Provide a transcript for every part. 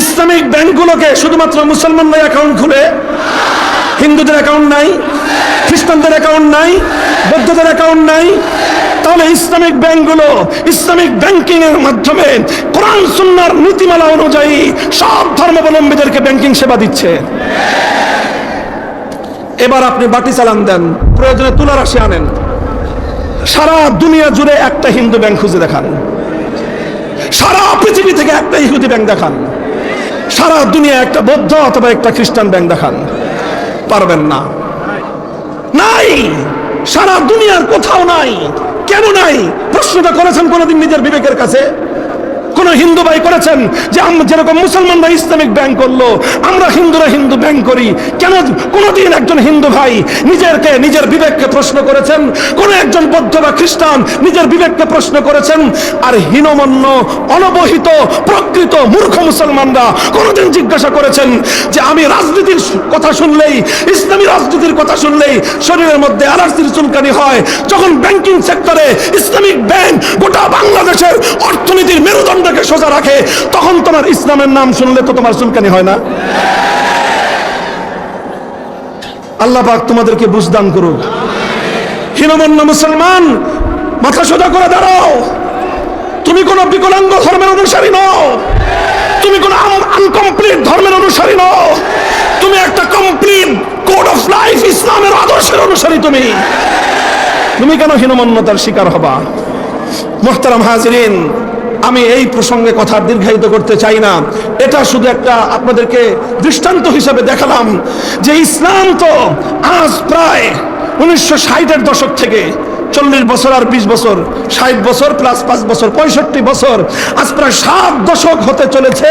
Islamic ব্যাংকগুলোকে শুধুমাত্র মুসলমানদের account খুলে, হিন্দুদের অ্যাকাউন্ট নাই, খ্রিস্টানদের অ্যাকাউন্ট নাই, বৌদ্ধদের অ্যাকাউন্ট নাই, তাহলে ইসলামিক ব্যাংকগুলো ইসলামিক ব্যাংকিং এর মাধ্যমে কোরআন সুন্নার নীতিমালা অনুযায়ী সব ধর্মাবলম্বীদেরকে ব্যাংকিং সেবা দিচ্ছে। এবার আপনি বাটি চালান দেন, প্রয়োজনে তুলা রাশি আনেন। সারা দুনিয়া জুড়ে একটা হিন্দু ব্যাংক খুঁজে দেখান। সারা পৃথিবী থেকে একটা ইহুদি ব্যাংক দেখান। সারা দুনিয়া একটা বৌদ্ধ অথবা একটা খ্রিস্টান ব্যাংক দেখান। পারবেন না। নাই! সারা দুনিয়ার কোথাও নাই। কেন নাই? প্রশ্নটা করেছেন কোনোদিন নিজের বিবেকের কাছে? কোন হিন্দু ভাই করেছেন যে আমরা যেরকম মুসলমানরা ইসলামিক ব্যাংক করল, আমরা হিন্দুরা হিন্দু ব্যাংক করি। কেন কোনোদিন একজন হিন্দু ভাই নিজেরকে, নিজের বিবেককে প্রশ্ন করেছেন? কোন একজন বৌদ্ধ বা খ্রিস্টান নিজের বিবেককে প্রশ্ন করেছেন? আর হীনমন্য, অনবহিত, প্রকৃত মূর্খ মুসলমানরা কোনোদিন জিজ্ঞাসা করেছেন যে আমি রাজনীতির কথা শুনলেই, ইসলামী রাজনীতির কথা শুনলেই শরীরের মধ্যে অ্যালার্জির চুলকানি হয়? যখন ব্যাংকিং সেক্টরে ইসলামিক ব্যাংক গোটা বাংলাদেশের অর্থনীতির মেরুদণ্ডকে সোজা রাখে, তখন তোমার ইসলামের নাম শুনলে তো তোমার চুলকানি হয় না। আল্লাহ পাক তোমাদেরকে বুঝদান করুক। হীনমন্য মুসলমান, মাথা সোজা করে দাঁড়াও। তুমি কোন বিকলাঙ্গ ধর্মের অনুসারী নও। তুমি কোন আনকমপ্লিট ধর্মের অনুসারী নও। তুমি একটা কমপ্লিট কোড অফ লাইফ ইসলামের আদর্শের অনুসারী তুমি। তুমি কেন হীনমন্যতার শিকার হবা? মোহতারাম হাজরিন আমি এই প্রসঙ্গে কথা দীর্ঘায়িত করতে চাই না। এটা শুধু একটা আপনাদেরকে দৃষ্টান্ত হিসেবে দেখালাম যে ইসলাম তো আজ প্রায় উনিশশো ষাটের দশক থেকে চল্লিশ বছর আর বিশ বছর, ষাট বছর প্লাস পাঁচ বছর, পঁয়ষট্টি বছর। আজ প্রায় সাত দশক হতে চলেছে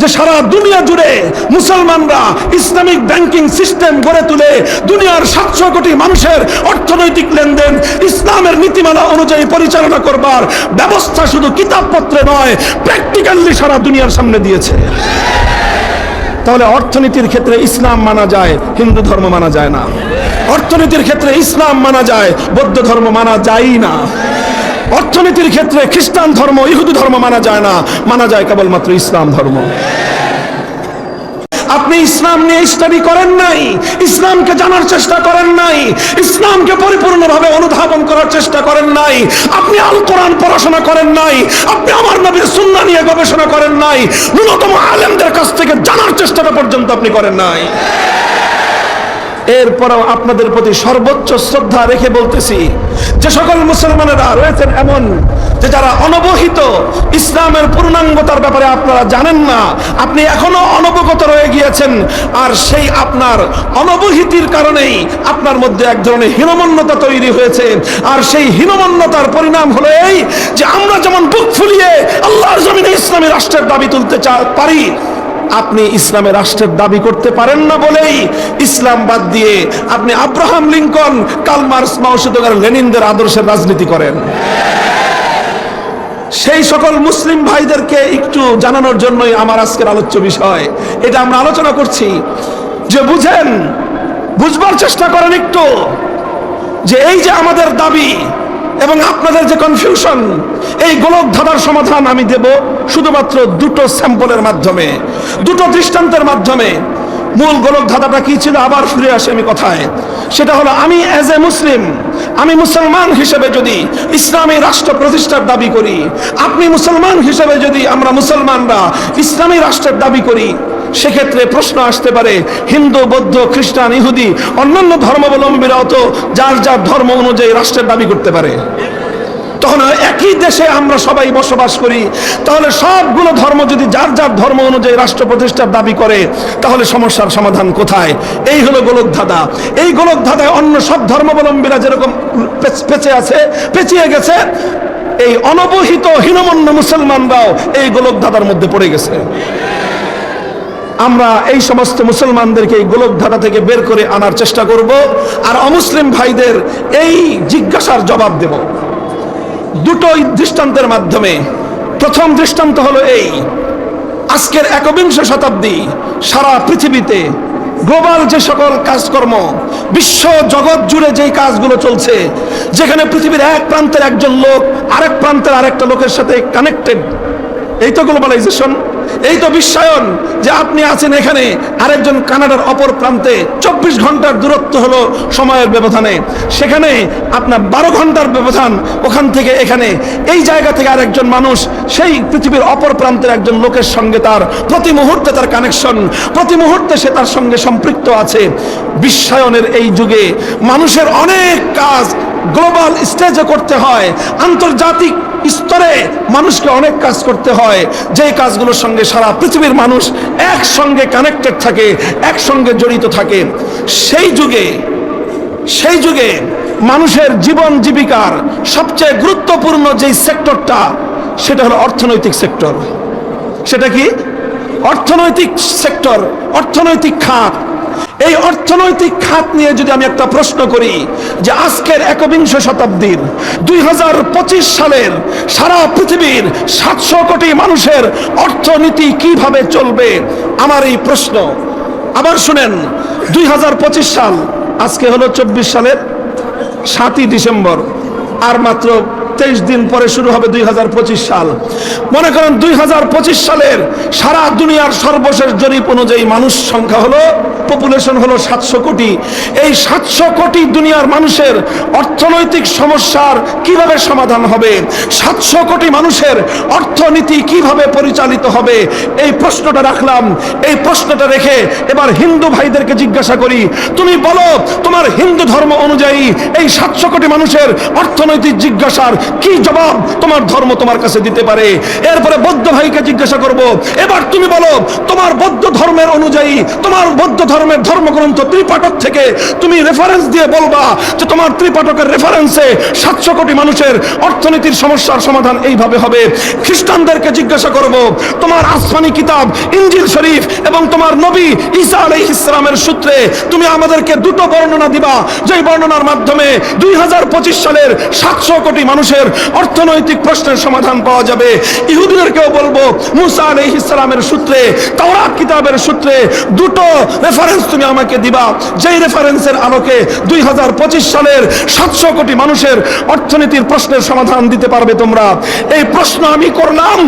যে সারা দুনিয়া জুড়ে মুসলমানরা ইসলামিক ব্যাংকিং সিস্টেম গড়ে তুলে দুনিয়ার সাতশো কোটি মানুষের অর্থনৈতিক লেনদেন, ইসলামের নীতিমালা অনুযায়ী পরিচালনা করবার ব্যবস্থা শুধু কিতাবপত্রে নয় প্র্যাকটিক্যালি সারা দুনিয়ার সামনে দিয়েছে। তাহলে অর্থনীতির ক্ষেত্রে ইসলাম মানা যায়, হিন্দু ধর্ম মানা যায় না। অর্থনীতির ক্ষেত্রে ইসলাম মানা যায়, বৌদ্ধ ধর্ম মানা যায় না। অর্থনীতির ক্ষেত্রে খ্রিস্টান ধর্ম, ইহুদি ধর্ম মানা যায় না, মানা যায় কেবলমাত্র ইসলাম ধর্ম। আপনি ইসলাম নিয়ে স্টাডি করেন নাই, ইসলামকে জানার চেষ্টা করেন নাই, ইসলামকে পরিপূর্ণভাবে অনুধাবন করার চেষ্টা করেন নাই, আপনি আল কোরআন পড়াশোনা করেন নাই, আপনি আমার নবীর সুন্নাহ নিয়ে গবেষণা করেন নাই, ন্যূনতম আলেমদের কাছ থেকে জানার চেষ্টাটা পর্যন্ত আপনি করেন নাই। এরপরেও আপনাদের প্রতি সর্বোচ্চ শ্রদ্ধা রেখে বলতেছি যে সকল মুসলমানেরা রয়েছেন এমন যে যারা অনবহিত ইসলামের পূর্ণাঙ্গতার ব্যাপারে আপনারা জানেন না, আপনি এখনও অনবগত রয়ে গিয়েছেন আর সেই আপনার অনবহিতির কারণেই আপনার মধ্যে এক ধরনের হীনমন্যতা তৈরি হয়েছে। আর সেই হীনমন্যতার পরিণাম হলো এই যে আমরা যেমন বুক ফুলিয়ে আল্লাহর জমিনে ইসলামী রাষ্ট্রের দাবি তুলতে পারি আপনি ইসলামের রাষ্ট্রের দাবি করতে পারেন না বলেই ইসলাম বাদ দিয়ে আপনি আব্রাহাম লিঙ্কন কালমার্স মাওসুদগার লেনিনদের আদর্শের রাজনীতি করেন। সেই সকল মুসলিম ভাইদেরকে একটু জানানোর জন্যই আমার আজকের আলোচ্য বিষয়। এটা আমরা আলোচনা করছি। যে বুঝেন, বুঝবার চেষ্টা করেন একটু যে এই যে আমাদের দাবি এবং আপনাদের যে কনফিউশন এই গোলক ধাঁধার সমাধান আমি দেব শুধুমাত্র দুটো স্যাম্পলের মাধ্যমে, দুটো দৃষ্টান্তের মাধ্যমে। মূল গোলক ধাঁধাটা কি ছিল? আবার ফিরে আসে আমি কথায়। সেটা হলো, আমি অ্যাজ এ মুসলিম আমি মুসলমান হিসেবে যদি ইসলামী রাষ্ট্র প্রতিষ্ঠার দাবি করি, আপনি মুসলমান হিসেবে যদি আমরা মুসলমানরা ইসলামী রাষ্ট্রের দাবি করি সেক্ষেত্রে প্রশ্ন আসতে পারে, হিন্দু, বৌদ্ধ, খ্রিস্টান, ইহুদি, অন্যান্য ধর্মাবলম্বীরাও তো যার যার ধর্ম অনুযায়ী রাষ্ট্রের দাবি করতে পারে। তখন একই দেশে আমরা সবাই বসবাস করি, তাহলে সবগুলো ধর্ম যদি যার যার ধর্ম অনুযায়ী রাষ্ট্র প্রতিষ্ঠার দাবি করে, তাহলে সমস্যার সমাধান কোথায়? এই হলো গোলক ধাঁধা এই গোলক ধাঁধায় অন্য সব ধর্মাবলম্বীরা যেরকম পেঁচে আছে, পেঁচিয়ে গেছে, এই অনবহিত হীনমন্য মুসলমানরাও এই গোলক ধাঁধার মধ্যে পড়ে গেছে। আমরা এই সমস্ত মুসলমানদেরকে এই গোলক ধারা থেকে বের করে আনার চেষ্টা করব আর অমুসলিম ভাইদের এই জিজ্ঞাসার জবাব দেব। দুটোই দৃষ্টান্তের মাধ্যমে। প্রথম দৃষ্টান্ত হলো এই, আজকের একবিংশ শতাব্দী সারা পৃথিবীতে গ্লোবাল যে সকল কাজকর্ম, বিশ্ব জগৎ জুড়ে যেই কাজগুলো চলছে, যেখানে পৃথিবীর এক প্রান্তের একজন লোক, আরেক প্রান্তের আরেকটা লোকের সাথে কানেক্টেড এই তো গ্লোবালাইজেশন এই তো বিশ্বায়ন যে আপনি আছেন এখানে, আরেকজন কানাডার অপর প্রান্তে। চব্বিশ ঘণ্টার দূরত্ব হলো সময়ের ব্যবধানে। সেখানে আপনার বারো ঘণ্টার ব্যবধান ওখান থেকে এখানে। এই জায়গা থেকে আরেকজন মানুষ, সেই পৃথিবীর অপর প্রান্তের একজন লোকের সঙ্গে তার প্রতি মুহূর্তে তার কানেকশন প্রতি মুহূর্তে সে তার সঙ্গে সম্পৃক্ত আছে। বিশ্বায়নের এই যুগে মানুষের অনেক কাজ গ্লোবাল স্টেজে করতে হয়। আন্তর্জাতিক স্তরে মানুষকে অনেক কাজ করতে হয়। যে কাজগুলোর সঙ্গে সারা পৃথিবীর মানুষ একসঙ্গে কানেক্টেড থাকে, একসঙ্গে জড়িত থাকে, সেই যুগে সেই যুগে মানুষের জীবন জীবিকার সবচেয়ে গুরুত্বপূর্ণ যেই সেক্টরটা, সেটা হলো অর্থনৈতিক সেক্টর। সেটা কি? অর্থনৈতিক সেক্টর, অর্থনৈতিক খাত। এই অর্থনৈতিক খাত নিয়ে যদি আমি একটা প্রশ্ন করি যে আজকের একবিংশ শতাব্দীর দুই হাজার পঁচিশ সালের সারা পৃথিবীর সাতশো কোটি মানুষের অর্থনীতি কীভাবে চলবে? আমার এই প্রশ্ন। আবার শুনেন, দুই হাজার পঁচিশ সাল, আজকে হলো চব্বিশ সালের সাতই ডিসেম্বর, আর মাত্র তেইশ দিন পরে শুরু হবে দুই হাজার পঁচিশ সাল। মনে করেন দুই হাজার পঁচিশ সালের সারা দুনিয়ার সর্বশেষ জরিপ অনুযায়ী মানুষ সংখ্যা হলো পপুলেশন হলো সাতশো কোটি। এই সাতশো কোটি দুনিয়ার মানুষের অর্থনৈতিক সমস্যার কীভাবে সমাধান হবে? সাতশো কোটি মানুষের অর্থনীতি কীভাবে পরিচালিত হবে? এই প্রশ্নটা রাখলাম। এই প্রশ্নটা রেখে এবার হিন্দু ভাইদেরকে জিজ্ঞাসা করি, তুমি বলো, তোমার হিন্দু ধর্ম অনুযায়ী এই সাতশো কোটি মানুষের অর্থনৈতিক জিজ্ঞাসার কি জবাব তোমার ধর্ম তোমার কাছে দিতে পারে? এরপরে বৌদ্ধ ভাইকে জিজ্ঞাসা করব, এবার তুমি বলো, তোমার বৌদ্ধ ধর্মের অনুযায়ী, তোমার বৌদ্ধ ধর্মের ধর্মগ্রন্থ ত্রিপাঠক থেকে তুমি রেফারেন্স দিয়ে বলবা যে তোমার ত্রিপাঠকের রেফারেন্সে সাতশো কোটি মানুষের অর্থনীতির সমস্যার সমাধান এইভাবে হবে। খ্রিস্টানদেরকে জিজ্ঞাসা করব, তোমার আসমানি কিতাব, ইঞ্জিল শরীফ এবং তোমার নবী ঈসা আলাই ইসলামের সূত্রে তুমি আমাদেরকে দুটো বর্ণনা দিবা, যেই বর্ণনার মাধ্যমে দুই হাজার পঁচিশ সালের সাতশো কোটি মানুষের অর্থনৈতিক প্রশ্নের সমাধান পাওয়া যাবে। ইহুদিদেরকেও বলব, মুসা আলাই ইসলামের সূত্রে, তাওরাত কিতাবের সূত্রে, দুটো রেফারেন্স তুমি আমাকে দিবা। যেই রেফারেন্সের আলোকে দুই হাজার পঁচিশ সালের সাতশো কোটি মানুষের অর্থনীতির প্রশ্নের সমাধান দিতে পারবে তোমরা। এই প্রশ্ন আমি করলাম।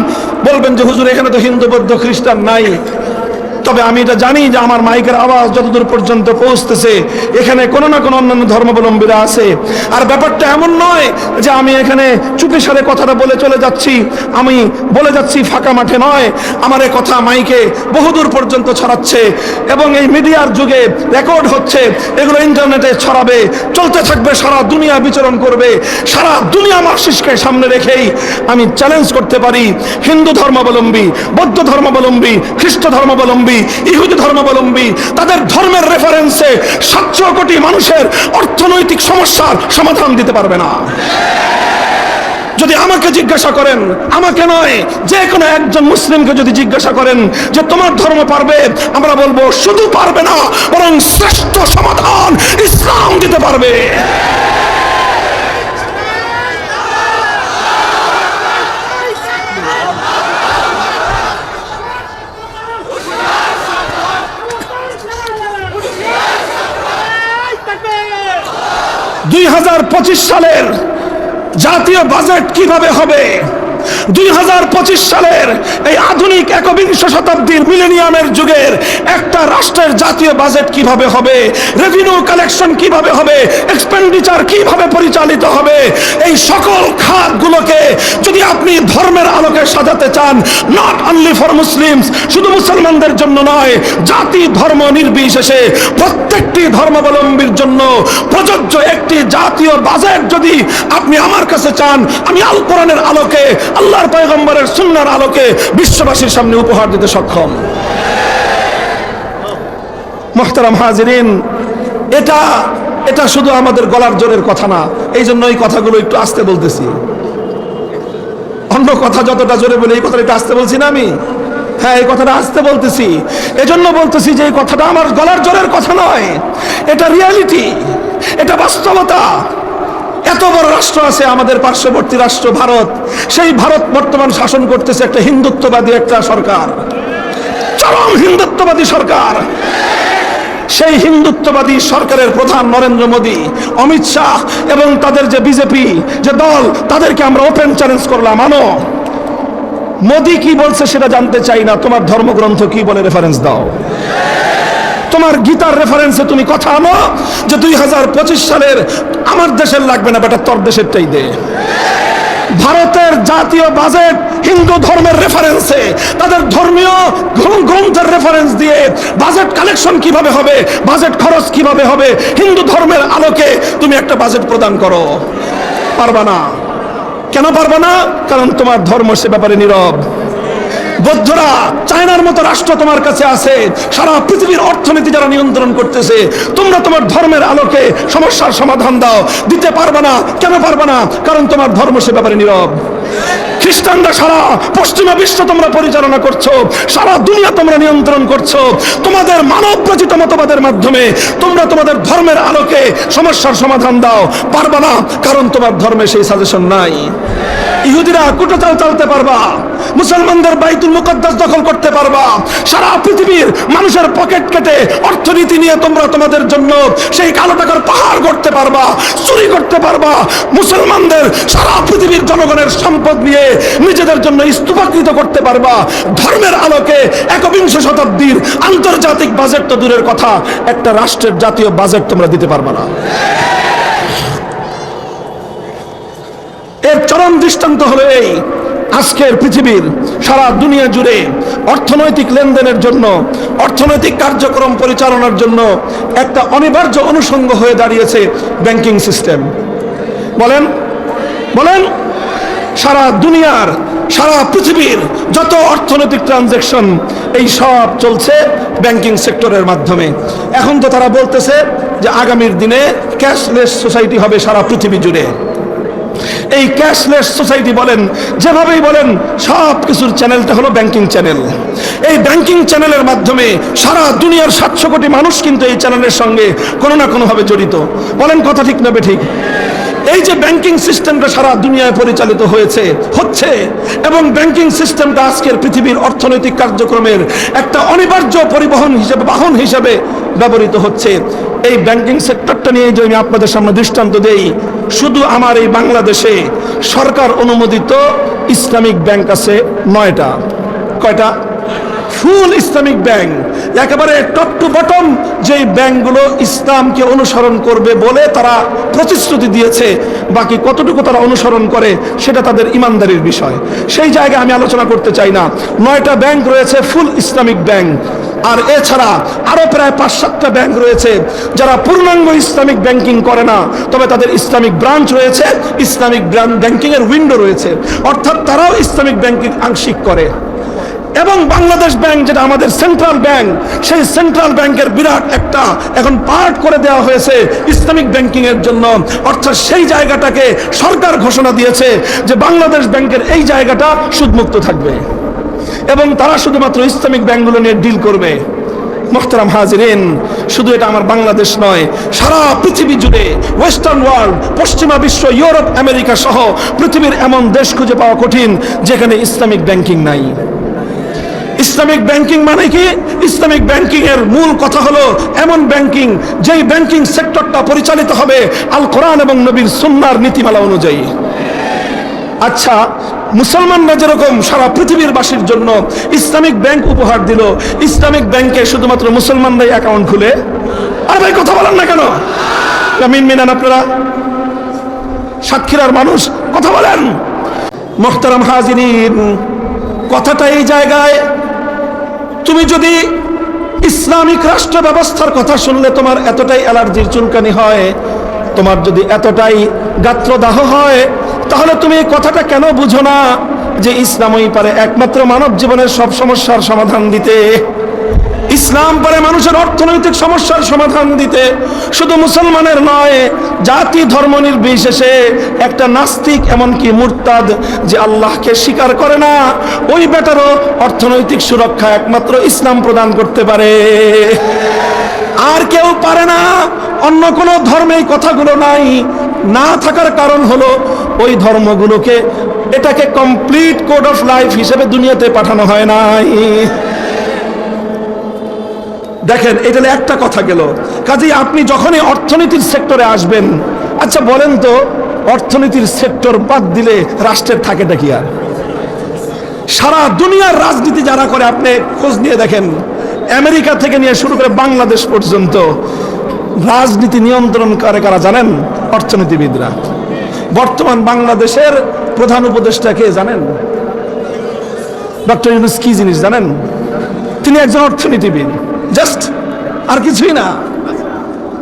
বলবেন যে, হুজুর, এখানে তো হিন্দু, বৌদ্ধ, খ্রিস্টান নাই। তবে আমি এটা জানি যে আমার মাইকের আওয়াজ যতদূর পর্যন্ত পৌঁছতেছে, এখানে কোনো না কোনো অন্যান্য ধর্মাবলম্বীরা আছে। আর ব্যাপারটা এমন নয় যে আমি এখানে চুপি সারে কথাটা বলে চলে যাচ্ছি, আমি বলে যাচ্ছি ফাঁকা মাঠে নয়, আমার এই কথা মাইকে বহুদূর পর্যন্ত ছড়াচ্ছে এবং এই মিডিয়ার যুগে রেকর্ড হচ্ছে, এগুলো ইন্টারনেটে ছড়াবে, চলতে থাকবে, সারা দুনিয়া বিচরণ করবে, সারা দুনিয়া মার্কসিসকে সামনে রেখেই আমি চ্যালেঞ্জ করতে পারি। হিন্দু ধর্মাবলম্বী, বৌদ্ধ ধর্মাবলম্বী, খ্রিস্ট ধর্মাবলম্বী ইহুদি ধর্মাবলম্বী, তাদের ধর্মের রেফারেন্সে সাতশো কোটি মানুষের অর্থনৈতিক সমস্যার সমাধান দিতে পারবে না। যদি আমাকে জিজ্ঞাসা করেন, আমাকে নয়, যে কোনো একজন মুসলিমকে যদি জিজ্ঞাসা করেন যে তোমার ধর্ম পারবে, আমরা বলব শুধু পারবে না, বরং শ্রেষ্ঠ সমাধান ইসলাম দিতে পারবে। দুই হাজার পঁচিশ সালের জাতীয় বাজেট কীভাবে হবে? দুই হাজার পঁচিশ সালের এই আধুনিক একবিংশ শতাব্দীর মিলেনিয়ামের যুগের একটা রাষ্ট্রের জাতীয় বাজেট কীভাবে হবে রেভিনিউ কালেকশন কীভাবে হবে এক্সপেন্ডিচার কীভাবে পরিচালিত হবে, এই সকল খাতগুলোকে যদি আপনি ধর্মের আলোকে সাজাতে চান নট অনলি ফর মুসলিমস শুধু মুসলমানদের জন্য নয়, জাতি ধর্ম নির্বিশেষে প্রত্যেকটি ধর্মাবলম্বীর জন্য প্রযোজ্য একটি জাতীয় বাজেট যদি আপনি আমার কাছে চান, আমি আল কোরআনের আলোকে আল্লাহর পয়গম্বরের সুন্নার আলোকে বিশ্ববাসীর সামনে উপহার দিতে সক্ষম। মোহতারাম হাজিরিন, এটা এটা শুধু আমাদের গলার জোরের কথা না, এই জন্য এই কথাগুলো একটু আস্তে বলতেছি। অন্য কথা যতটা জোরে বলে, এই কথাটা একটু আস্তে বলছি না আমি? হ্যাঁ এই কথাটা আসতে বলতেছি। এজন্য বলতেছি যে এই কথাটা আমার গলার জোরের কথা নয়, এটা রিয়ালিটি, এটা বাস্তবতা। এত বড় রাষ্ট্র আছে, আমাদের পার্শ্ববর্তী রাষ্ট্র ভারত। সেই ভারত বর্তমান শাসন করতেছে একটা হিন্দুত্ববাদী একটা সরকার। চরম হিন্দুত্ববাদী সরকার। সেই হিন্দুত্ববাদী সরকারের প্রধান নরেন্দ্র মোদী, অমিত শাহ এবং তাদের যে বিজেপি যে দল, তাদেরকে আমরা ওপেন চ্যালেঞ্জ করলাম। আনো, মোদী কি বলছে সেটা জানতে চাই না, তোমার ধর্মগ্রন্থ কি বলে রেফারেন্স দাও। তোমার গীতার রেফারেন্সে তুমি কথা আনো যে দুই হাজার পঁচিশ সালের আমার দেশের লাগবে না, বেটা, তোর দেশেরটাই দে। ভারতের জাতীয় বাজেট হিন্দু ধর্মের রেফারেন্সে তাদের ধর্মীয় গ্রন্থ- গ্রন্থের রেফারেন্স দিয়ে বাজেট কালেকশন কীভাবে হবে, বাজেট খরচ কীভাবে হবে, হিন্দু ধর্মের আলোকে তুমি একটা বাজেট প্রদান করো। পারবা না। কেন পারবা না? কারণ তোমার ধর্ম সে ব্যাপারে নীরব। বৌদ্ধরা চায়নার মতো রাষ্ট্র তোমার কাছে আছে। সারা পৃথিবীর অর্থনীতি যারা নিয়ন্ত্রণ করতেছে, তোমরা তোমার ধর্মের আলোকে সমস্যার সমাধান দাও। দিতে পারবে না, কেন পারবে না? কারণ তোমার ধর্ম সে ব্যাপারে নীরব। খ্রিস্টানরা সারা পশ্চিমা বিশ্ব তোমরা পরিচালনা করছ, সারা দুনিয়া তোমরা নিয়ন্ত্রণ করছ। তোমাদের মানব রচিত মতবাদের মাধ্যমে তোমরা তোমাদের ধর্মের আলোকে সমস্যার সমাধান দাও। পারবা না, কারণ তোমার ধর্মে সেই সাজেশন নাই। ইহুদিরা কুটোচাল চালতে পারবা, মুসলমানদের বাইতুল মুকদ্দাস দখল করতে পারবা, সারা পৃথিবীর মানুষের পকেট কেটে অর্থনীতি নিয়ে তোমরা তোমাদের জন্য সেই কালো টাকার পাহাড় করতে পারবা, চুরি করতে পারবা, মুসলমানদের সারা পৃথিবীর জনগণের সম্পদ নিয়ে নিজেদের জন্য স্তূপাকৃত করতে পারবা। ধর্মের আলোকে একবিংশ শতাব্দীর আন্তর্জাতিক বাজেট তো দূরের কথা, একটা রাষ্ট্রের জাতীয় বাজেট তোমরা দিতে পারবা না। এর চরম দৃষ্টান্ত হলো এই আজকের পৃথিবীর সারা দুনিয়া জুড়ে অর্থনৈতিক লেনদেনের জন্য, অর্থনৈতিক কার্যক্রম পরিচালনার জন্য একটা অনিবার্য অনুষঙ্গ হয়ে দাঁড়িয়েছে ব্যাংকিং সিস্টেম। বলেন বলেন, সারা দুনিয়ার, সারা পৃথিবীর যত অর্থনৈতিক ট্রানজ্যাকশন, এই সব চলছে ব্যাংকিং সেক্টরের মাধ্যমে। এখন তো তারা বলতেছে যে আগামীর দিনে ক্যাশলেস সোসাইটি হবে সারা পৃথিবী জুড়ে। এই ক্যাশলেস সোসাইটি বলেন, যেভাবেই বলেন, সব কিছুর চ্যানেলটা হলো ব্যাংকিং চ্যানেল এই ব্যাংকিং চ্যানেলের মাধ্যমে সারা দুনিয়ার সাতশো কোটি মানুষ কিন্তু এই চ্যানেলের সঙ্গে কোনো না কোনোভাবে জড়িত। বলেন কথা ঠিক নেবে ঠিক? এই যে ব্যাংকিং সিস্টেমটা সারা দুনিয়ায় পরিচালিত হয়েছে, হচ্ছে, এবং ব্যাংকিং সিস্টেমটা আজকের পৃথিবীর অর্থনৈতিক কার্যক্রমের একটা অনিবার্য পরিবহন হিসেবে, বাহন হিসেবে ব্যবহৃত হচ্ছে। এই ব্যাংকিং সেক্টরটা নিয়ে যদি আমি আপনাদের সামনে দৃষ্টান্ত দেই, শুধু আমার এই বাংলাদেশে সরকার অনুমোদিত ইসলামিক ব্যাংক আছে নয়টা। কয়টা? Full Islamic bank. একেবারে টপ টু বটম যেই ব্যাংকগুলো ইসলামকে অনুসরণ করবে বলে তারা প্রতিশ্রুতি দিয়েছে, বাকি কতটুকু তারা অনুসরণ করে সেটা তাদের ইমানদারির বিষয়। সেই জায়গায় আমি আলোচনা করতে চাই না। নয়টা ব্যাংক রয়েছে, ফুল ইসলামিক ব্যাংক। আর এছাড়া আরও প্রায় পাঁচ সাতটা ব্যাংক রয়েছে যারা পূর্ণাঙ্গ ইসলামিক ব্যাংকিং করে না। তবে তাদের ইসলামিক ব্রাঞ্চ রয়েছে, ইসলামিক ব্যাংকিং এর উইন্ডো রয়েছে। অর্থাৎ তারাও ইসলামিক ব্যাংকিং আংশিক করে। এবং বাংলাদেশ ব্যাংক, যেটা আমাদের সেন্ট্রাল ব্যাংক, সেই সেন্ট্রাল ব্যাংকের বিরাট একটা এখন পার্ট করে দেওয়া হয়েছে ইসলামিক ব্যাংকিং এর জন্য। অর্থাৎ সেই জায়গাটাকে সরকার ঘোষণা দিয়েছে যে বাংলাদেশ ব্যাংকের এই জায়গাটা সুদমুক্ত থাকবে। এবং তারা শুধুমাত্র ইসলামিক ব্যাংকগুলো নিয়ে ডিল করবে। মোহতারাম হাজিরিন, শুধু এটা আমার বাংলাদেশ নয়, সারা পৃথিবী জুড়ে ওয়েস্টার্ন ওয়ার্ল্ড পশ্চিমা বিশ্ব, ইউরোপ, আমেরিকা সহ পৃথিবীর এমন দেশ খুঁজে পাওয়া কঠিন, যেখানে ইসলামিক ব্যাংকিং নাই। ইসলামিক ব্যাংকিং মানে কি? ইসলামিক ব্যাংকিং এর মূল কথা হলো এমন ব্যাংকিং, যেই ব্যাংকিং সেক্টরটা পরিচালিত হবে আল কোরআন এবং নবীর সুন্নার নীতিমালা অনুযায়ী। আচ্ছা মুসলমানরা যেরকম সারা পৃথিবীর বাসীর জন্য ইসলামিক ব্যাংক উপহার দিল, ইসলামিক ব্যাংকে শুধুমাত্র মুসলমানরাই অ্যাকাউন্ট খুলে? আর ভাই, কথা বলেন না কেন? মিন মিনান আপনারা? সাক্ষীরার মানুষ, কথা বলেন। মোহতারাম হাজিরিন, কথাটা এই জায়গায় তুমি যদি ইসলামিক রাষ্ট্র ব্যবস্থার কথা শুনলে তোমার এতটাই অ্যালার্জির চুলকানি হয়, তোমার যদি এতটাই গাত্রদাহ হয়, তাহলে তুমি এই কথাটা কেন বুঝো না যে ইসলামই পারে একমাত্র মানব জীবনের সব সমস্যার সমাধান দিতে ইসলাম পারে মানুষের অর্থনৈতিক সমস্যার সমাধান দিতে শুধু মুসলমানের নয়, জাতি ধর্ম নির্বিশেষে একটা নাস্তিক এমনকি মুরতাদ যে আল্লাহকে স্বীকার করে না, ওই বেটারও অর্থনৈতিক সুরক্ষা একমাত্র ইসলাম প্রদান করতে পারে। আর কেউ পারে না, অন্য কোনো ধর্মে কথাগুলো নাই। না থাকার কারণ হলো ওই ধর্মগুলোকে এটাকে কমপ্লিট কোড অফ লাইফ হিসেবে দুনিয়াতে পাঠানো হয় নাই। দেখেন, এটা একটা কথা গেল। কাজেই আপনি যখনই অর্থনীতির সেক্টরে আসবেন আচ্ছা বলেন তো, অর্থনীতির সেক্টর বাদ দিলে রাষ্ট্রের থাকেটা কি আর? সারা দুনিয়ার রাজনীতি যারা করে, আপনি খোঁজ নিয়ে দেখেন, আমেরিকা থেকে নিয়ে শুরু করে বাংলাদেশ পর্যন্ত রাজনীতি নিয়ন্ত্রণ করে কারা জানেন? অর্থনীতিবিদরা। বর্তমান বাংলাদেশের প্রধান উপদেষ্টা কে জানেন? ডক্টর ইউনুস কি জিনিস জানেন? তিনি একজন অর্থনীতিবিদ। জাস্ট আর কিছুই না।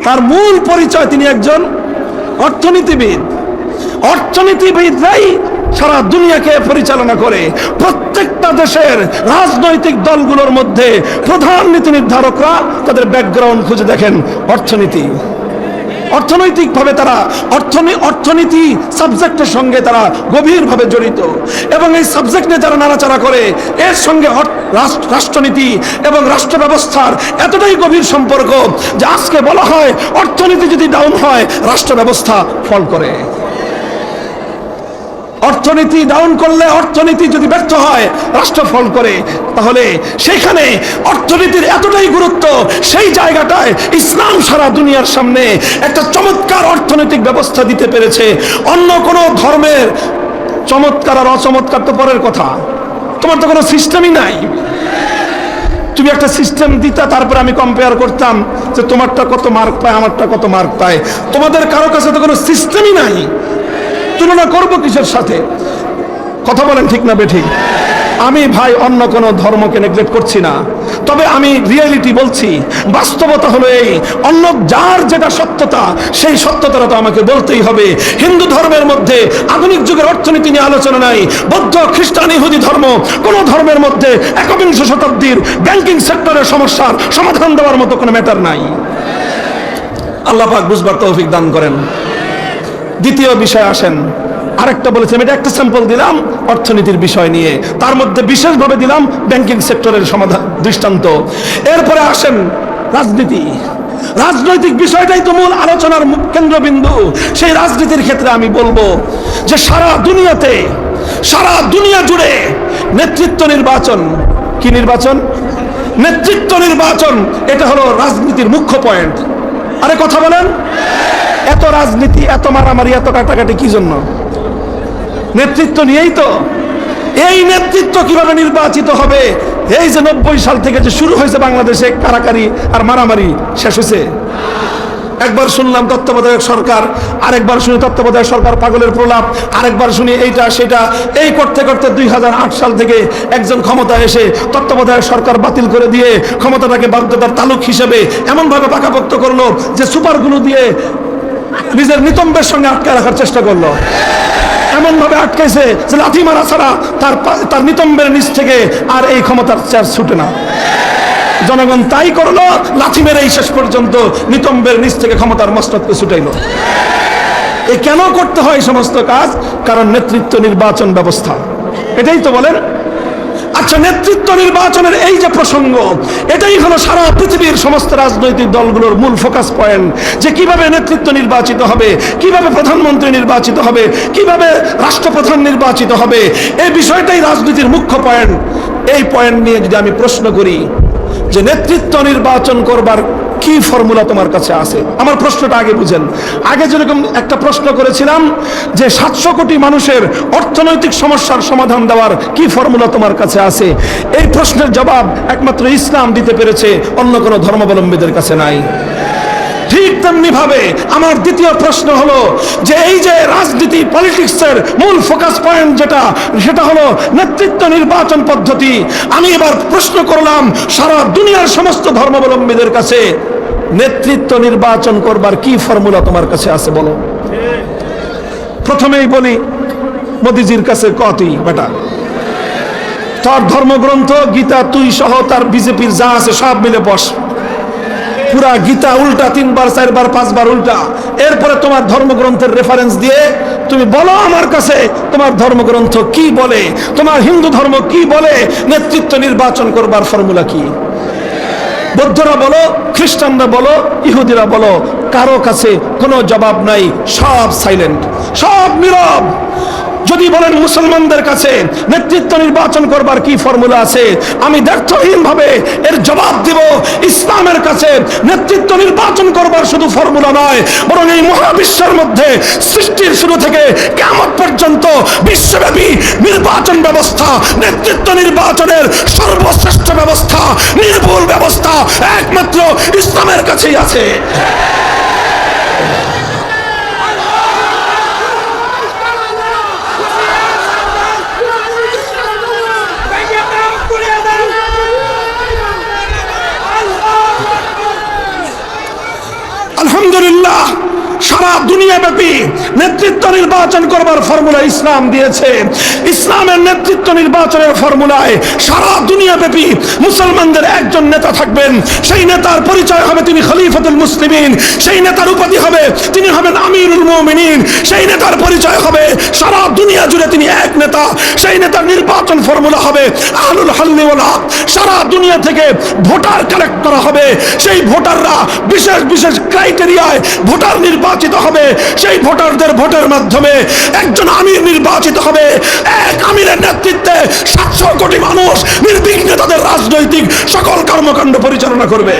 তার মূল পরিচয় তিনি একজন অর্থনীতিবিদ। অর্থনীতিবিদরাই সারা দুনিয়াকে পরিচালনা করে। প্রত্যেকটা দেশের রাজনৈতিক দলগুলোর মধ্যে প্রধান নীতি নির্ধারকরা তাদের ব্যাকগ্রাউন্ড খুঁজে দেখেন অর্থনীতি। অর্থনৈতিকভাবে তারা অর্থনী, অর্থনীতি সাবজেক্টের সঙ্গে তারা গভীরভাবে জড়িত। এবং এই সাবজেক্ট যারা নাড়াচাড়া করে, এর সঙ্গে রাষ্ট্রনীতি এবং রাষ্ট্র ব্যবস্থার এতটাই গভীর সম্পর্ক যে আজকে বলা হয় অর্থনীতি যদি ডাউন হয় রাষ্ট্র ব্যবস্থা ফল করে। অর্থনীতি ডাউন করলে অর্থনীতি যদি ব্যর্থ হয়, রাষ্ট্র ফল করে, তাহলে সেখানে অর্থনীতির এতটাই গুরুত্ব, সেই জায়গাটায় ইসলাম সারা দুনিয়ার সামনে একটা চমৎকার অর্থনৈতিক ব্যবস্থা দিতে পেরেছে। অন্য কোনো ধর্মের চমৎকার আর অচমৎকার তো পরের কথা। তোমার তো কোনো সিস্টেমই নাই। তুমি একটা সিস্টেম দিতা, তারপরে আমি কম্পেয়ার করতাম যে তোমারটা কত মার্ক পায়, আমারটা কত মার্ক পায়। তোমাদের কারও কাছে তো কোনো সিস্টেমই নাই। তুলনা করব কিসের সাথে? কথা বলেন ঠিক না বেঠিক। আমি ভাই, অন্য কোনো ধর্মকে নেগলেক্ট করছি না। তবে আমি রিয়েলিটি বলছি, বাস্তবতা হলো এই, অন্য যার যেটা সত্যতা, সেই সত্যতাটা তো আমাকে বলতেই হবে। হিন্দু ধর্মের মধ্যে আধুনিক যুগের অর্থনীতি নিয়ে আলোচনা নাই, বৌদ্ধ, খ্রিস্টান, ইহুদি ধর্ম, কোন ধর্মের মধ্যে একবিংশ শতাব্দীর ব্যাংকিং সেক্টরের সমস্যার সমাধান দেওয়ার মতো কোনো ম্যাটার নাই। আল্লাহ পাক বুঝবার তৌফিক দান করেন। দ্বিতীয় বিষয় আসেন। আরেকটা বলেছেন, এটা একটা স্যাম্পল দিলাম অর্থনীতির বিষয় নিয়ে। তার মধ্যে বিশেষভাবে দিলাম ব্যাংকিং সেক্টরের সমাধান, দৃষ্টান্ত। এরপরে আসেন রাজনীতি। রাজনৈতিক বিষয়টাই তো মূল আলোচনার কেন্দ্রবিন্দু। সেই রাজনীতির ক্ষেত্রে আমি বলব যে সারা দুনিয়াতে, সারা দুনিয়া জুড়ে নেতৃত্ব নির্বাচন, কি নির্বাচন? নেতৃত্ব নির্বাচন, এটা হলো রাজনীতির মুখ্য পয়েন্ট আরে কথা বলেন। এত রাজনীতি, এত মারামারি, এত কাটাকাটি কি জন্য? নেতৃত্ব নিয়েই তো। এই নেতৃত্ব কীভাবে নির্বাচিত হবে? এই যে নব্বই সাল থেকে যে শুরু হয়েছে বাংলাদেশে কারাকারি আর মারামারি, শেষ হয়েছে। একবার শুনলাম তত্ত্বাবধায়ক সরকার, আরেকবার শুনি তত্ত্বাবধায়ক সরকার পাগলের প্রলাপ, আরেকবার শুনি এইটা সেটা। এই করতে করতে দুই হাজার আট সাল থেকে একজন ক্ষমতা এসে তত্ত্বাবধায়ক সরকার বাতিল করে দিয়ে ক্ষমতাটাকে বাধ্যতার তালুক হিসেবে এমনভাবে পাকাপোক্ত করল যে সুপারগুলো দিয়ে নিজের নিতম্বের সঙ্গে আটকে রাখার চেষ্টা করল। এমন ভাবে আটকেছে যে লাথি মারা ছাড়া তার তার নিতম্বের নিচ থেকে আর এই ক্ষমতার চার ছুটে না। জনগণ তাই করল, লাথি মেরেই শেষ পর্যন্ত নিতম্বের নিচ থেকে ক্ষমতার মস্তককে ছুটাইলো। এ কেন করতে হয় সমস্ত কাজ? কারণ নেতৃত্ব নির্বাচন ব্যবস্থা। এটাই তো বলেন। আচ্ছা নেতৃত্ব নির্বাচনের এই যে প্রসঙ্গ, এটাই হলো সারা পৃথিবীর সমস্ত রাজনৈতিক দলগুলোর মূল ফোকাস পয়েন্ট যে কীভাবে নেতৃত্ব নির্বাচিত হবে, কীভাবে প্রধানমন্ত্রী নির্বাচিত হবে, কীভাবে রাষ্ট্রপ্রধান নির্বাচিত হবে এই বিষয়টাই রাজনীতির মুখ্য পয়েন্ট। এই পয়েন্ট নিয়ে যদি আমি প্রশ্ন করি যে নেতৃত্ব নির্বাচন করবার কি ফর্মুলা তোমার কাছে আছে? আমার প্রশ্নটা আগে বুঝেন। আগে যেরকম একটা প্রশ্ন করেছিলাম যে সাতশো কোটি মানুষের অর্থনৈতিক সমস্যার সমাধান দেওয়ার কি ফর্মুলা তোমার কাছে আছে? এই প্রশ্নের জবাব একমাত্র ইসলাম দিতে পেরেছে, অন্য কোনো ধর্মাবলম্বীদের কাছে নাই। ঠিক তেমনি ভাবে আমার দ্বিতীয় প্রশ্ন হলো যে এই যে রাজনীতি পলিটিক্সের মূল ফোকাস পয়েন্ট যেটা, সেটা হলো নেতৃত্ব নির্বাচন পদ্ধতি। আমি এবার প্রশ্ন করলাম সারা দুনিয়ার সমস্ত ধর্মাবলম্বীদের কাছে, নেতৃত্ব নির্বাচন করবার কি ফর্মুলা তোমার কাছে আছে বলো? প্রথমেই বলি, মোদিজির কাছে কতই বেটা? তার ধর্মগ্রন্থ, গীতা, তুই সহ তার বিজেপির যা আছে সব মিলে বস। পুরা গীতা উল্টা, তিনবার, চারবার, পাঁচবার উল্টা। এরপরে তোমার ধর্মগ্রন্থের রেফারেন্স দিয়ে তুমি বলো আমার কাছে, তোমার ধর্মগ্রন্থ কি বলে? তোমার হিন্দু ধর্ম কি বলে? নেতৃত্ব নির্বাচন করবার ফর্মুলা কি? বৌদ্ধরা বলো, খ্রিস্টানরা বলো, ইহুদিরা বলো, কারও কাছে কোনো জবাব নাই, সব সাইলেন্ট সব নীরব। যদি বলেন মুসলমানদের কাছে নেতৃত্ব নির্বাচন করবার কি ফর্মুলা আছে, আমি ভাবে এর জবাব দিব, ইসলামের কাছে নেতৃত্ব নির্বাচন করবার শুধু ফর্মুলা নয়, বরং এই মহাবিশ্বের মধ্যে সৃষ্টির শুরু থেকে কেমন পর্যন্ত বিশ্বব্যাপী নির্বাচন ব্যবস্থা, নেতৃত্ব নির্বাচনের সর্বশ্রেষ্ঠ ব্যবস্থা, নির্ভুল ব্যবস্থা একমাত্র ইসলামের কাছেই আছে। আলহামদুলিল্লাহ সারা দুনিয়া ব্যাপী নেতৃত্ব নির্বাচন করবার ফর্মুলা ইসলাম দিয়েছে। ইসলামের নেতৃত্ব নির্বাচনের ফর্মুলায় সারা দুনিয়া ব্যাপী মুসলমানদের একজন নেতা থাকবেন। সেই নেতার পরিচয় হবে তিনি খলিফাতুল মুসলিমিন। সেই নেতার উপাধি হবে তিনি হবেন আমিরুল মুমিনিন। সেই নেতার পরিচয় হবে সারা দুনিয়া জুড়ে তিনি এক নেতা। সেই নেতার নির্বাচন ফর্মুলা হবে আহলুল হাল্লি ওয়াল হক। সারা দুনিয়া থেকে ভোটার কালেক্ট করা হবে। সেই ভোটাররা বিশেষ বিশেষ ক্রাইটেরিয়ায় ভোটার নির্বাচিত হবে। সেই ভোটারদের ভোটের মাধ্যমে একজন আমির নির্বাচিত হবে। এক আমিরের নেতৃত্বে সাতশো কোটি মানুষ নির্বিঘ্নে তাদের রাজনৈতিক সকল কর্মকাণ্ড পরিচালনা করবে।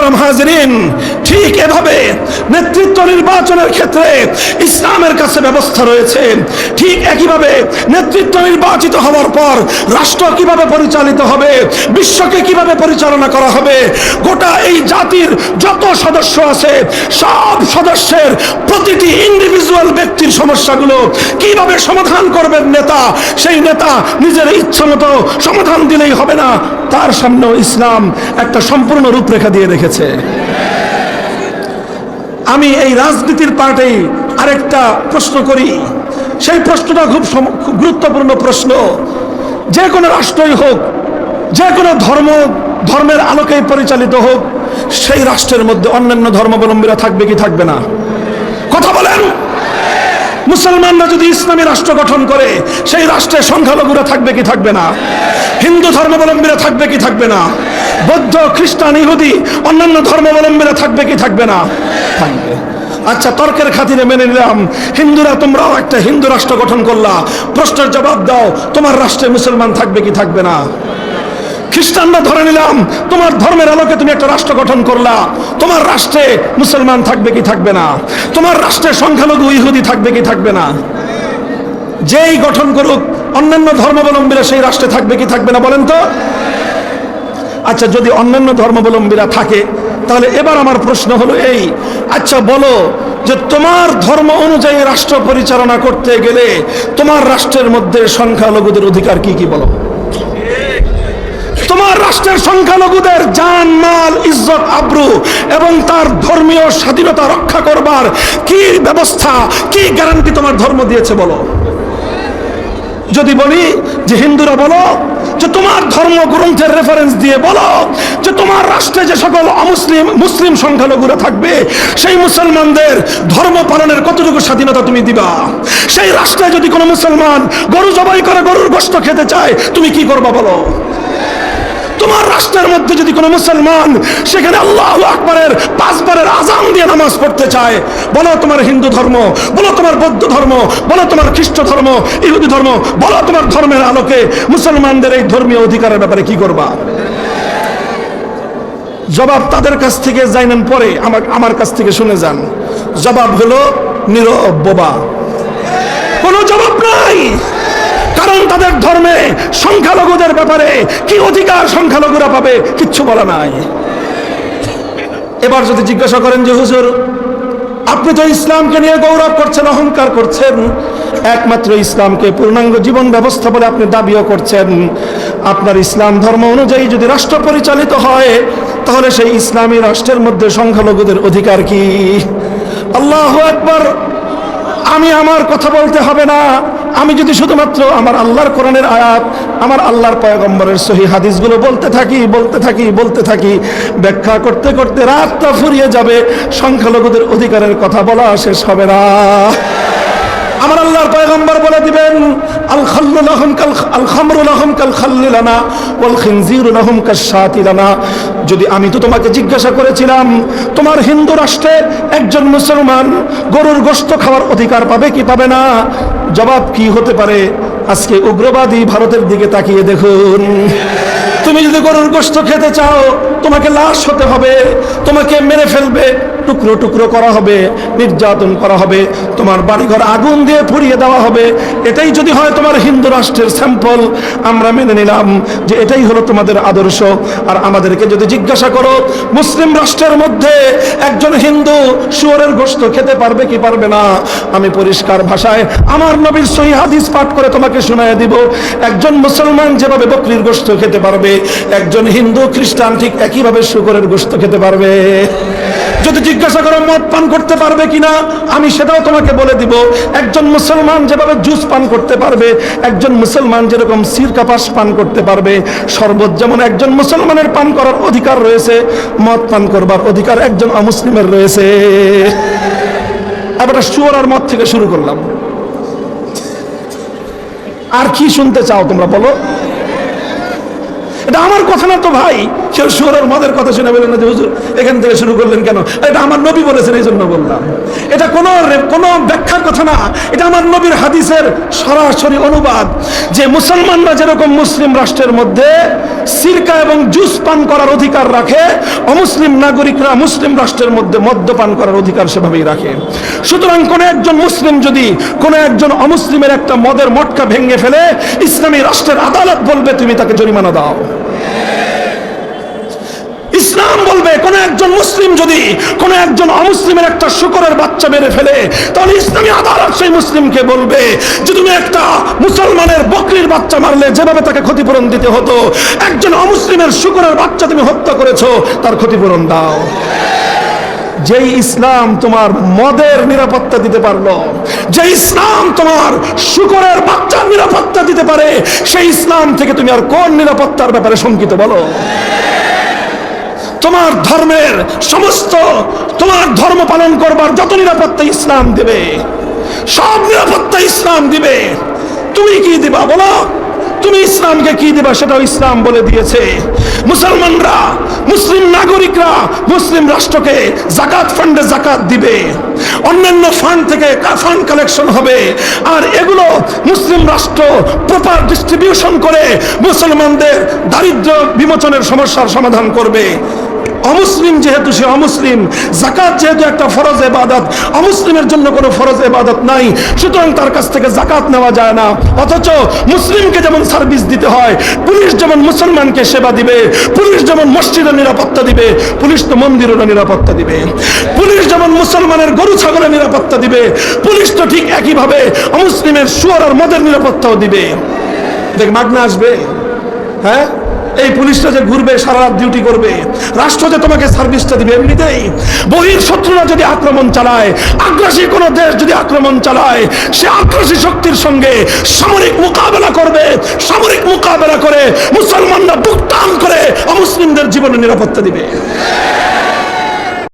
মোহতারাম হাজরিন, ঠিক এভাবে নেতৃত্ব নির্বাচনের ক্ষেত্রে ইসলামের কাছে ব্যবস্থা রয়েছে। ঠিক একইভাবে নেতৃত্ব নির্বাচিত হওয়ার পর রাষ্ট্র কীভাবে পরিচালিত হবে, বিশ্বকে কীভাবে পরিচালনা করা হবে, গোটা এই জাতির যত সদস্য আছে, সব সদস্যের প্রতিটি ইন্ডিভিজুয়াল ব্যক্তির সমস্যাগুলো কীভাবে সমাধান করবেন নেতা, সেই নেতা নিজের ইচ্ছা মতো সমাধান দিলেই হবে না। তার সামনেও ইসলাম একটা সম্পূর্ণ রূপরেখা দিয়ে রেখেছে। আমি এই রাজনীতির পার্টে আরেকটা প্রশ্ন করি। সেই প্রশ্নটা খুব গুরুত্বপূর্ণ প্রশ্ন। যে কোনো রাষ্ট্রই হোক, যে কোনো ধর্ম, ধর্মের আলোকেই পরিচালিত হোক, সেই রাষ্ট্রের মধ্যে অন্যান্য ধর্মাবলম্বীরা থাকবে কি থাকবে না? কথা বলেন! মুসলমানরা যদি ইসলামী রাষ্ট্র গঠন করে, সেই রাষ্ট্রের সংখ্যালঘুরা থাকবে কি থাকবে না? হিন্দু ধর্মাবলম্বীরা থাকবে কি থাকবে না? বৌদ্ধ, খ্রিস্টান, ইহুদি, অন্যান্য ধর্মাবলম্বীরা থাকবে কি থাকবে না? থাকবে। আচ্ছা তর্কের খাতিরে মেনে নিলাম। হিন্দুরা, তোমরাও একটা হিন্দু রাষ্ট্র গঠন করলা। প্রশ্নের জবাব দাও, তোমার রাষ্ট্রে মুসলমান থাকবে কি থাকবে না? খ্রিস্টানরা ধরে নিলাম, তোমার ধর্মের আলোকে তুমি একটা রাষ্ট্র গঠন করলা। তোমার রাষ্ট্রে মুসলমান থাকবে কি থাকবে না? তোমার রাষ্ট্রে সংখ্যালঘু ইহুদি থাকবে কি থাকবে না? যেই গঠন করুক, অন্যান্য ধর্মাবলম্বীরা সেই রাষ্ট্রে থাকবে কি থাকবে না বলেন তো? আচ্ছা যদি অন্যান্য ধর্মাবলম্বীরা থাকে, তাহলে এবার আমার প্রশ্ন হলো এই। আচ্ছা বলো যে তোমার ধর্ম অনুযায়ী রাষ্ট্র পরিচালনা করতে গেলে তোমার রাষ্ট্রের মধ্যে সংখ্যালঘুদের অধিকার কি কি বলো? তোমার রাষ্ট্রের সংখ্যালঘুদের জান, মাল, ইজ্জত, আব্রু এবং তার ধর্মীয় স্বাধীনতা রক্ষা করবার কি ব্যবস্থা, কি গ্যারান্টি তোমার ধর্ম দিয়েছে বলো? যদি বলি যে হিন্দুরা বলো, যে তোমার ধর্ম গ্রন্থের রেফারেন্স দিয়ে বলো, যে তোমার রাষ্ট্রে যে সকল অমুসলিম, মুসলিম সংখ্যালঘুরা থাকবে, সেই মুসলমানদের ধর্ম পালনের কতটুকু স্বাধীনতা তুমি দিবা? সেই রাষ্ট্রে যদি কোনো মুসলমান গরু জবাই করে গরুর গোশত খেতে চায়, তুমি কি করবা বলো? তোমার রাষ্ট্রের মধ্যে যদি কোনো মুসলমান সেখানে আল্লাহ আকবরের পাঁচবারের আজান দিয়ে নামাজ পড়তে চায়, বলো তোমার হিন্দু ধর্ম, বলো তোমার বৌদ্ধ ধর্ম, বলো তোমার খ্রিস্ট ধর্ম, ইহুদি ধর্ম, বলো তোমার ধর্মের আলোকে মুসলমানদের এই ধর্মীয় অধিকারের ব্যাপারে কি করবা? জবাব তাদের কাছ থেকে জানেন পরে আমার আমার কাছ থেকে শুনে যান। জবাব হলো নীরব বোবা। কোনো জবাব নাই। কারণ তাদের ধর্মে সংখ্যালঘুদের ব্যাপারে কি অধিকার সংখ্যালঘুরা পাবে কিচ্ছু বলা নাই। এবার যদি জিজ্ঞাসা করেন যে, হুজুর, আপনি তো ইসলামকে নিয়ে গৌরব করছেন, অহংকার করছেন, একমাত্র ইসলামকে পূর্ণাঙ্গ জীবন ব্যবস্থা বলে আপনি দাবিও করছেন, আপনার ইসলাম ধর্ম অনুযায়ী যদি রাষ্ট্র পরিচালিত হয়, তাহলে সেই ইসলামী রাষ্ট্রের মধ্যে সংখ্যালঘুদের অধিকার কি? আল্লাহ একবার আমি আমার কথা বলতে হবে না আমি যদি শুধুমাত্র আমার আল্লাহর কোরআনের আয়াত, আমার আল্লাহর পয়গম্বরের সহি হাদিসগুলো বলতে থাকি বলতে থাকি বলতে থাকি, ব্যাখ্যা করতে করতে রাতটা ফুরিয়ে যাবে, সংখ্যালঘুদের অধিকারের কথা বলা শেষ হবে না। আমার আল্লাহর পয়গম্বর বলে দিবেন, আল খাল্লু লাহুম কাল আল খামরু লাহুম কাল খাল্লি লানা, ওয়াল খিনজিরু লাহুম কাশাতি লানা। যদি আমি তো তোমাকে জিজ্ঞাসা করেছিলাম, তোমার হিন্দু রাষ্ট্রে একজন মুসলমান গরুর গোশত খাওয়ার অধিকার পাবে কি পাবে না? জবাব কি হতে পারে? আজকে উগ্রবাদী ভারতের দিকে তাকিয়ে দেখুন। তুমি যদি গরুর গোশত খেতে চাও, তোমাকে লাশ হতে হবে, তোমাকে মেরে ফেলবে টুকরো টুকরো করা হবে, নির্যাতন করা হবে, তোমার বাড়িঘর আগুন দিয়ে পুড়িয়ে দেওয়া হবে। এটাই যদি হয় তোমার হিন্দু রাষ্ট্রের স্যাম্পল, আমরা মেনে নিলাম যে এটাই হলো তোমাদের আদর্শ। আর আমাদেরকে যদি জিজ্ঞাসা করো, মুসলিম রাষ্ট্রের মধ্যে একজন হিন্দু শুয়োরের গোশত খেতে পারবে কি পারবে না, আমি পরিষ্কার ভাষায় আমার নবীর সহি হাদিস পাঠ করে তোমাকে শোনায় দিব। একজন মুসলমান যেভাবে বকরির গোশত খেতে পারবে, একজন হিন্দু খ্রিস্টান ঠিক একইভাবে শুকরের গোশত খেতে পারবে। যদি জিজ্ঞাসা করো, মদ পান করতে পারবে কিনা? আমি সেটাও তোমাকে বলে দিব। একজন মুসলমান যেভাবে জুস পান করতে পারবে, একজন মুসলমান যেরকম সির কাপাস পান করতে পারবে, শরবত যেমন একজন মুসলমানের পান করার অধিকার রয়েছে, মদ পান করবার অধিকার একজন অমুসলিমের রয়েছে। এবার শুয়ার আর মদ থেকে শুরু করলাম। আর কি শুনতে চাও তোমরা বলো? এটা আমার কথা না তো ভাই। সে সুরের মদের কথা শুনে বলেন না যে, হুজুর, এখান থেকে শুরু করলেন কেন? এটা আমার নবী বলেছেন এই জন্য বললাম। এটা কোনো কোনো ব্যাখ্যার কথা না। এটা আমার নবীর হাদিসের সরাসরি অনুবাদ যে মুসলমানরা যেরকম মুসলিম রাষ্ট্রের মধ্যে সিরকা এবং জুস পান করার অধিকার রাখে, অমুসলিম নাগরিকরা মুসলিম রাষ্ট্রের মধ্যে মদ্যপান করার অধিকার সেভাবেই রাখে। সুতরাং কোন একজন মুসলিম যদি কোনো একজন অমুসলিমের একটা মদের মটকা ভেঙে ফেলে, ইসলামী রাষ্ট্রের আদালত বলবে, তুমি তাকে জরিমানা দাও। ইসলাম বলবে, কোন একজন মুসলিম যদি কোন একজন অমুসলিমের একটা শুকরের বাচ্চা মেরে ফেলে, তাহলে ইসলামী আদালত সেই মুসলিমকে বলবে যে তুমি একটা মুসলমানের বকরির বাচ্চা মারলে, যেভাবে তাকে ক্ষতিপূরণ দিতে হতো, একজন অমুসলিমের শুকরের বাচ্চা তুমি হত্যা করেছ, তার ক্ষতিপূরণ দাও। যেই ইসলাম তোমার মদের নিরাপত্তা দিতে পারল, যে ইসলাম তোমার শুকরের বাচ্চার নিরাপত্তা দিতে পারে, সেই ইসলাম থেকে তুমি আর কোন নিরাপত্তার ব্যাপারে শঙ্কিত বলো? তোমার ধর্মের সমস্ত, তোমার ধর্ম পালন করবার যত নিরাপত্তা ইসলাম দেবে, সব নিরাপত্তা ইসলাম দিবে। তুমি কি দিবা বলো? তুমি ইসলামকে কি দিবা সেটাও ইসলাম বলে দিয়েছে। মুসলমানরা, মুসলিম নাগরিকরা মুসলিম রাষ্ট্রকে জাকাত ফান্ডে জাকাত দিবে। অন্যান্য ফান্ড থেকে ফান্ড কালেকশন হবে। আর এগুলো মুসলিম রাষ্ট্র প্রপার ডিস্ট্রিবিউশন করে মুসলমানদের দারিদ্র বিমোচনের সমস্যার সমাধান করবে। অমুসলিম যেহেতু সে অমুসলিম জাকাত যেহেতু একটা ফরজ এবাদত অমুসলিমের জন্য কোনো ফরজ এবাদত নাই, সুতরাং তার কাছ থেকে জাকাত নেওয়া যায় না। অথচ মুসলিমকে যেমন সার্ভিস দিতে হয়, পুলিশ যেমন মুসলমানকে সেবা দিবে, পুলিশ যেমন মসজিদের নিরাপত্তা দিবে, পুলিশ তো মন্দিরেরও নিরাপত্তা দিবে। পুলিশ যেমন মুসলমানের গরু ছাগলের নিরাপত্তা দিবে, পুলিশ তো ঠিক একইভাবে অমুসলিমের সুয়ার আর মদের নিরাপত্তাও দিবে। দেখ, মাগনা আসবে। হ্যাঁ? এই পুলিশটা যে ঘুরবে, সারা রাত ডিউটি করবে, রাষ্ট্র যে তোমাকে সার্ভিসটা দিবে, এমনিতেই বহির শত্রুরা যদি আক্রমণ চালায়, আগ্রাসী কোনো দেশ যদি আক্রমণ চালায়, সে আগ্রাসী শক্তির সঙ্গে সামরিক মোকাবেলা করবে, সামরিক মোকাবেলা করে মুসলমানরা বুক করে অমুসলিমদের জীবনে নিরাপত্তা দিবে।